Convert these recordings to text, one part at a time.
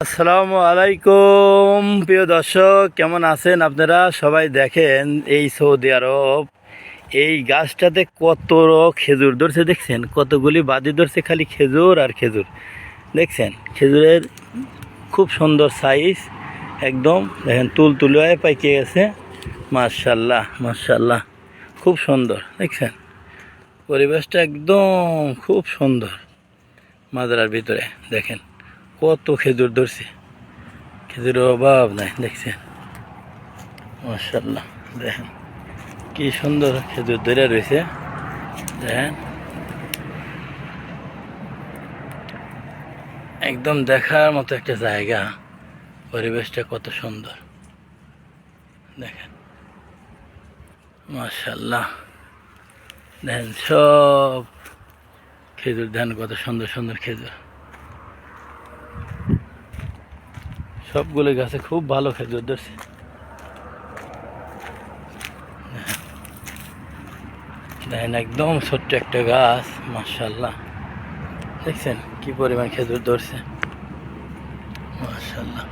আসসালামু আলাইকুম। প্রিয় দর্শক, কেমন আছেন আপনারা? সবাই দেখেন এই সৌদি আরব, এই গাছটাতে কত খেজুর ধরছে, দেখছেন? কতগুলি বাদি ধরছে, খালি খেজুর আর খেজুর। দেখছেন? খেজুরের খুব সুন্দর সাইজ একদম, দেখেন তুল তুলে পাইকে গেছে। মার্শাল্লাহ মার্শাল্লাহ খুব সুন্দর, দেখছেন? পরিবেশটা একদম খুব সুন্দর। মাদ্রার ভিতরে, দেখেন। কত খেজুর ধরছে। খেজুরের অভাব নাই, দেখছেন? মার্শাল্লাহ দেখেন কি সুন্দর খেজুর ধরে রয়েছে, দেখেন। একদম দেখার মতো একটা জায়গা, পরিবেশটা কত সুন্দর, দেখেন। মার্শাল্লাহ দেখেন সব খেজুর ধান কত সুন্দর সুন্দর খেজুর। সবগুলো গাছে খুব ভালো খেজুর ধরছে। দেখেন, একদম ছোট্ট একটা গাছ মার্শাল্লাহ দেখছেন কি পরিমাণ খেজুর ধরছে? মার্শাল্লাহ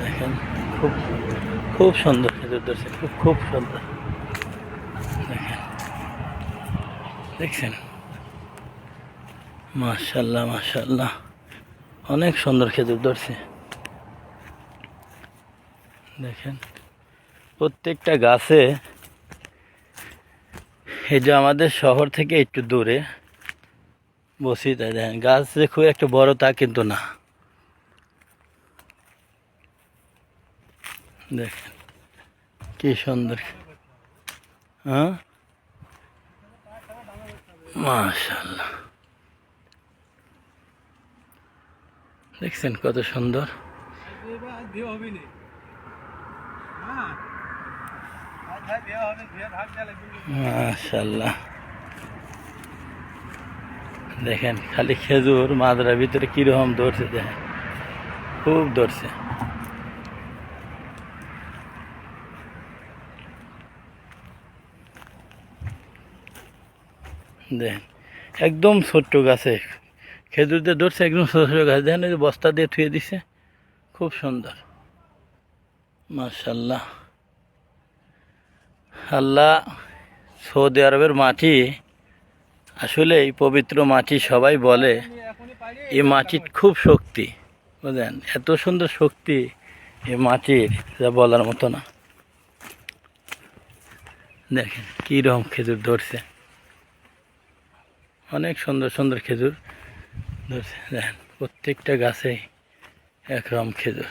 দেখেন, খুব খুব সুন্দর খেজুর ধরছে, খুব খুব সুন্দর। দেখেন, দেখছেন? মার্শাল্লাহ মার্শাল্লাহ অনেক সুন্দর খেজুর ধরছে। দেখেন, প্রত্যেকটা গাছে, এই যে আমাদের শহর থেকে একটু দূরে বসি তাই দেখেন, গাছ যে খুব একটা বড় তা কিন্তু না। দেখেন, কি সুন্দর। হ্যাঁ? মাশাল্লাহ দেখছেন কত সুন্দর। মাশাল্লাহ দেখেন, খালি খেজুর মাদরার ভিতরে কীরকম ধরছে দেখেন। খুব ধরছে দেখেন, একদম ছোট্ট গাছে খেজুর দিয়ে ধরছে একদম ছোটো ছোটো গাছ দেখেন যে বস্তা দিয়ে থুয়ে দিছে। খুব সুন্দর। মাশাল্লাহ আল্লাহ সৌদি আরবের মাটি, আসলে এই পবিত্র মাটি সবাই বলে, এই মাটির খুব শক্তি। বুঝলেন? এত সুন্দর শক্তি এই মাটির, যা বলার মতো না। দেখেন, কীরকম খেজুর ধরছে। অনেক সুন্দর সুন্দর খেজুর। দেখেন প্রত্যেকটা গাছেই একরম খেজুর।